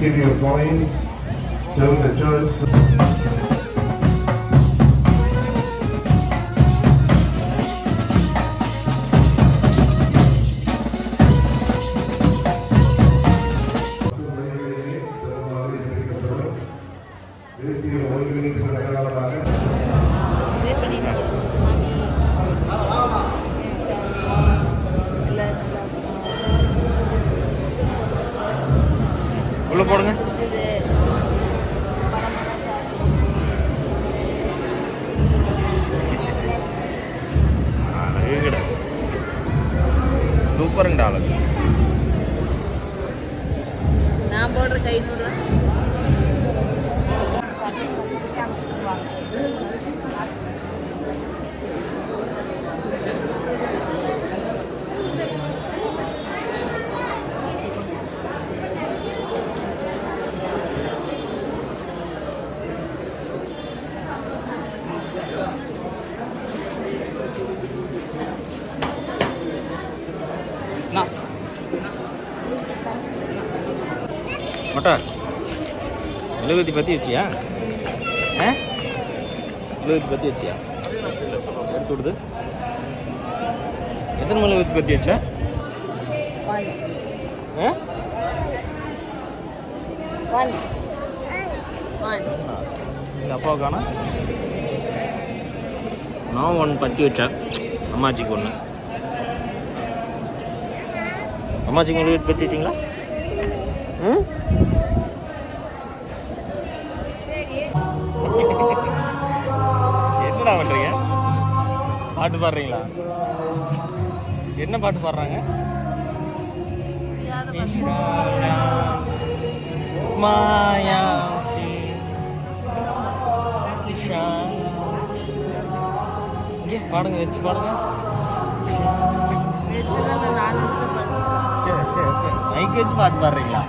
give you a point to the judge. உள்ள போடுங்க. சூப்பருங்கடா அழகு நான் போடுறதுக்கு ஐநூறுரூவா மொட்டா. மெழுகுத்தி பற்றி வச்சியா? ஆ? மெழுகுத்தி பற்றி வச்சியா? எடுத்து விடுது. எத்தனை மெழுகுத்தி பற்றி வச்சா? எங்கள் அப்பாவை காணோம் நான் ஒன்று பற்றி வச்சேன் அம்மாச்சிக்கு ஒன்று அம்மாச்சிக்கு மெழுகுத்தி பற்றி வச்சிங்களா? என்னடா பண்ணுறீங்க பாட்டு பாடுறீங்களா? என்ன பாட்டு பாடுறாங்க? இங்கே பாடுங்க வச்சு பாடுங்க. சரி சரி சரி மைக் வச்சு பாட்டு பாடுறீங்களா?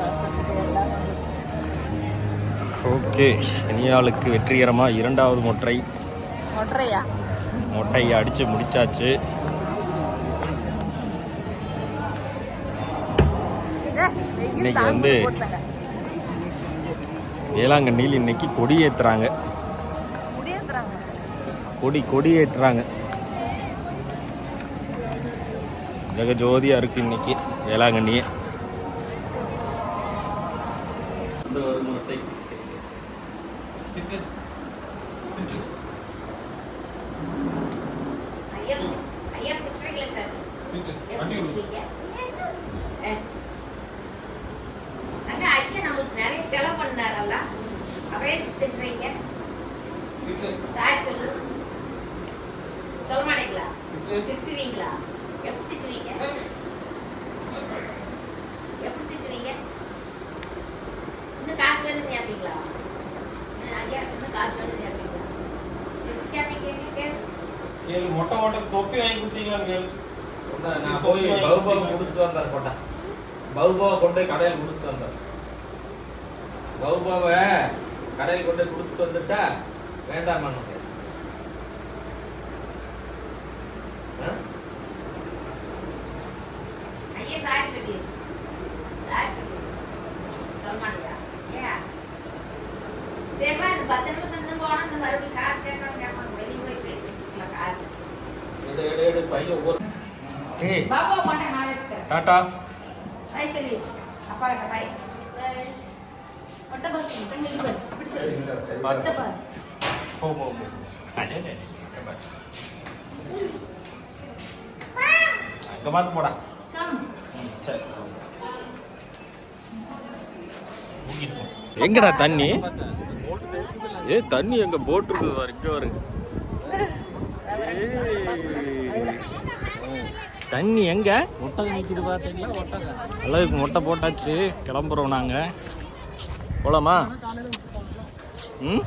அவசரத்துக்கு எல்லாம் வந்து ஓகே இனியாளுக்கு வெற்றிகரமாக இரண்டாவது மொட்டை. மொட்டையை? அடித்து முடிச்சாச்சு. இன்னைக்கு வந்து வேளாங்கண்ணியில் இன்னைக்கு கொடி ஏற்றுறாங்க கொடி கொடி ஏற்றுறாங்க ஜெகஜோதியாக இருக்கு இன்னைக்கு வேளாங்கண்ணியே ஐயா ஐயா திட்டுறீங்களா சார் எப்படி திட்டுவீங்க அஹ். அங்க ஐயா நம்மளுக்கு நிறைய செலவு பண்ணாரல்ல அவரே திட்டுறீங்க சாரி சொல்லு சொல்ல மாட்டீங்களா திட்டுவீங்களா? எப்படி திட்டுவீங்க? எப்படி திட்டுவீங்க? இன்னும் காசு வேணும் கேட்பீங்களா ஐயா இன்னும் காசு வேணும் கேட்பீங்களா எப்படி கேட்பீங்க கேளு. கேளு. மொட்டை மொட்டை தொப்பி வாங்கி கொடுத்தீங்களான்னு கேளு. நான் போய் பகுபாவை கொடுத்துட்டு வந்தார் போட்டா பகுபாவை கொண்டு. போய் கடையில் கொடுத்துட்டு வந்தார் பகுபாவை கடையில் கொண்டு போய் கொடுத்துட்டு வந்துட்டா வேண்டாம் ஐயா சாரி சொல்லி சாரி சொல்லி சொல்ல மாட்டியா ஏன் சரிப்பா இந்த பத்து நிமிஷம் இன்னும் போனா இந்த மறுபடியும் காசு கேட்டாலும் கேட்பாங்க வெளியே போய் பேசிட்டு காசு எடு எடு எடு பையன் ஒரு ஏய் பாப்பா மாட்டேன் நான் வச்சுக்கிறேன் டாட்டா பாய் சொல்லி அப்பா கிட்ட பாய் ஒட்ட பஸ் தங்க இருக்கு இப்படி சொல்லு ஒட்ட பஸ் போ போ போ அடே அடே கம் சரி. எங்கடா தண்ணி? ஏ தண்ணி எங்க போட் இருக்குது பாரு. இங்க வருங்க தண்ணி எங்க? ஒட்டகம் நிற்கிது பார்த்தீங்களா அளவுக்கு மொட்டை போட்டாச்சு. கிளம்புறோம் நாங்க. போலாமா? ம்?